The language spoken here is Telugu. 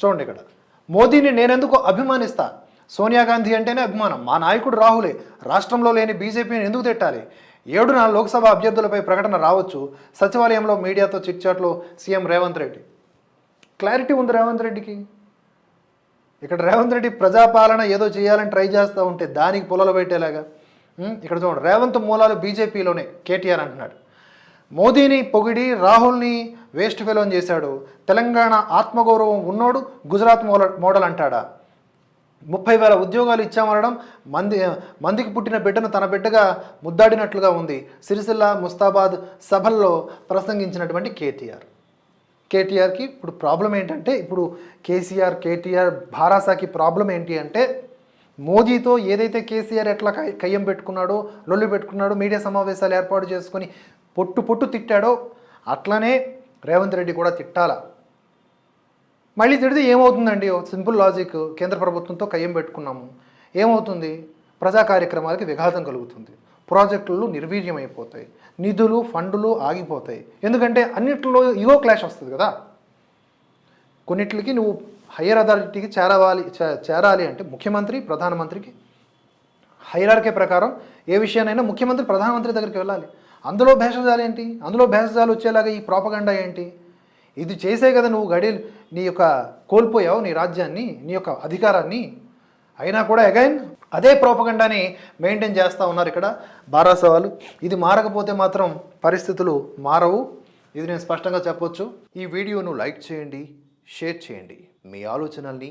చూడండి ఇక్కడ. మోదీని నేనెందుకు అభిమానిస్తా? సోనియా గాంధీ అంటేనే అభిమానం. మా నాయకుడు రాహులే. రాష్ట్రంలో లేని బీజేపీని ఎందుకు తిట్టాలి? ఏడున లోక్సభ అభ్యర్థులపై ప్రకటన రావచ్చు. సచివాలయంలో మీడియాతో చిట్చాట్లో సీఎం రేవంత్ రెడ్డి. క్లారిటీ ఉంది రేవంత్ రెడ్డికి? ఇక్కడ రేవంత్ రెడ్డి ప్రజాపాలన ఏదో చేయాలని ట్రై చేస్తూ ఉంటే దానికి పొలలు పెట్టేలాగా. ఇక్కడ చూడండి. రేవంత్ మూలాలు బీజేపీలోనే. కేటీఆర్ అంటున్నాడు. మోదీని పొగిడి రాహుల్ని వేస్ట్ ఫెలోన్ చేశాడు. తెలంగాణ ఆత్మగౌరవం ఉన్నోడు గుజరాత్ మోడల్ మోడల్ అంటాడా? ముప్పై వేల ఉద్యోగాలు ఇచ్చామనడం మంది మందికి పుట్టిన బిడ్డను తన బిడ్డగా ముద్దాడినట్లుగా ఉంది. సిరిసిల్ల ముస్తాబాద్ సభల్లో ప్రసంగించినటువంటి కేటీఆర్. కేటీఆర్కి ఇప్పుడు ప్రాబ్లం ఏంటంటే ఇప్పుడు కేసీఆర్ కేటీఆర్ భారాసాకి ప్రాబ్లం ఏంటి అంటే మోదీతో ఏదైతే కేసీఆర్ ఎట్లా కయ్యం పెట్టుకున్నాడో లొల్లి పెట్టుకున్నాడో మీడియా సమావేశాలు ఏర్పాటు చేసుకొని పొట్టు పొట్టు తిట్టాడో అట్లనే రేవంత్ రెడ్డి కూడా తిట్టాల? మళ్ళీ తిడితే ఏమవుతుందండి? సింపుల్ లాజిక్ కేంద్ర ప్రభుత్వంతో కయ్యం పెట్టుకున్నాము. ఏమవుతుంది? ప్రజా కార్యక్రమాలకి విఘాతం కలుగుతుంది. ప్రాజెక్టులు నిర్వీర్యమైపోతాయి. నిధులు ఫండులు ఆగిపోతాయి. ఎందుకంటే అన్నిట్లో ఇగో క్లాష్ వస్తుంది కదా. కొన్నిటికి నువ్వు హయ్యర్ అథారిటీకి చేరవాలి చే- చేరాలి అంటే ముఖ్యమంత్రి ప్రధానమంత్రికి హైరార్కే ప్రకారం ఏ విషయానైనా ముఖ్యమంత్రి ప్రధానమంత్రి దగ్గరికి వెళ్ళాలి. అందులో భేషజాలు ఏంటి? అందులో భేషజాలు వచ్చేలాగా ఈ ప్రాపగండా ఏంటి? ఇది చేసే కదా నువ్వు గడి నీ యొక్క కోల్పోయావు నీ రాజ్యాన్ని నీ యొక్క అధికారాన్ని. అయినా కూడా అగైన్ అదే ప్రోపగండాని మెయింటైన్ చేస్తూ ఉన్నారు ఇక్కడ బారాసవాలు. ఇది మారకపోతే మాత్రం పరిస్థితులు మారవు. ఇది నేను స్పష్టంగా చెప్పొచ్చు. ఈ వీడియోను లైక్ చేయండి షేర్ చేయండి. మీ ఆలోచనల్ని